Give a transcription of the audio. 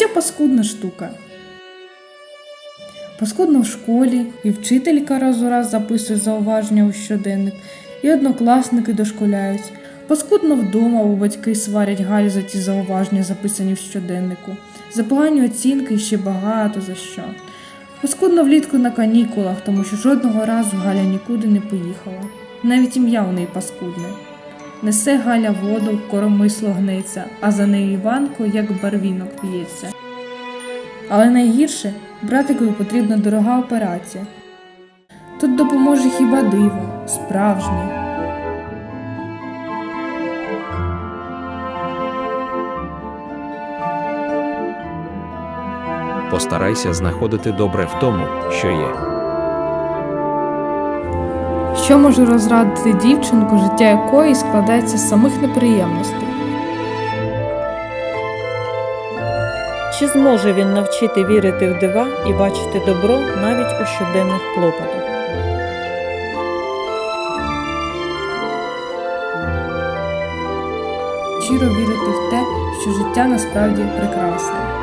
Життя паскудна штука. Паскудно в школі, і вчителька раз у раз записує зауваження у щоденник, і однокласники дошкуляють. Паскудно вдома, бо батьки сварять Галю за ті зауваження, записані в щоденнику. За погані оцінки ще багато за що. Паскудно влітку на канікулах, тому що жодного разу Галя нікуди не поїхала. Навіть ім'я у неї паскудне. Несе Галя воду, коромисло гниться, а за нею Іванко, як барвінок п'ється. Але найгірше братикові потрібна дорога операція. Тут допоможе хіба диво, справжнє. Постарайся знаходити добре в тому, що є. Що може розрадити дівчинку, життя якої складається з самих неприємностей? Чи зможе він навчити вірити в дива і бачити добро навіть у щоденних клопотах? Щиро вірити в те, що життя насправді прекрасне.